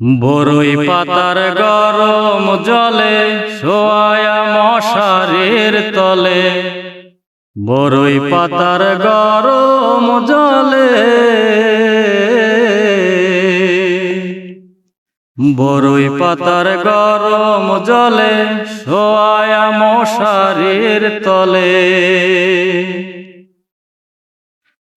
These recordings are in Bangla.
বরই পাতার গরম জলে শোয়া মশারির তলে। বরই পাতার গরম জলে। বরই পাতার গরম জলে শোয়া মশারির তলে।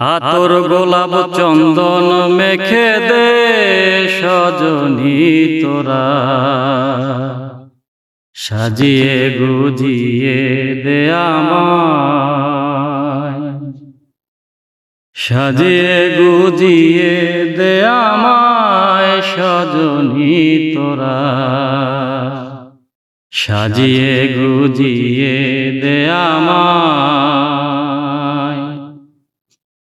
আতর গোলাপ চন্দন মেখে দে সজনী তোরা। সাজিয়ে গুজিয়ে দে সাজিয়ে গুজিয়ে দে আমায় সজনী তোরা। সাজিয়ে গুজিয়ে দে আমায়।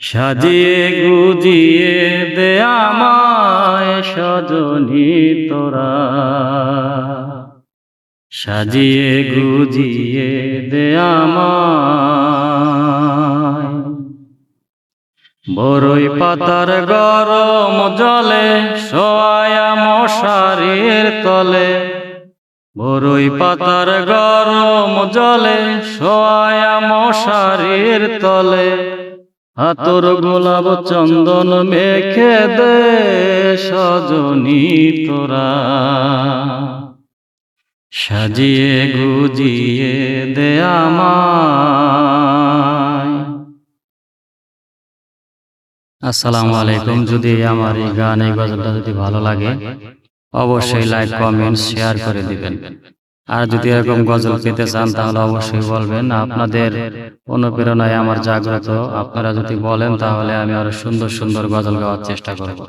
সাজিয়ে গুজিয়ে দে আমায় সজনী তোরা। সাজিয়ে গুজিয়ে দে বরই পাতার গরম জলে সোয়া মশারির তলে। বরই পাতার গরম জলে সোয়া মশারির তলে। হাতর গোলাপ চন্দন মেখে দে সজনী তোরা। সাজিয়ে গুজিয়ে দে আসসালামু আলাইকুম। যদি আমার এই গান, এই গজলটা যদি ভালো লাগে, অবশ্যই লাইক কমেন্ট শেয়ার করে দিবেন। আর যদি এরকম গজল পেতে চান তাহলে অবশ্যই বলবেন। আপনাদের অনুপ্রেরণায় আমার জাগ্রত। আপনারা যদি বলেন তাহলে আমি আরও সুন্দর সুন্দর গজল গাওয়ার চেষ্টা করব।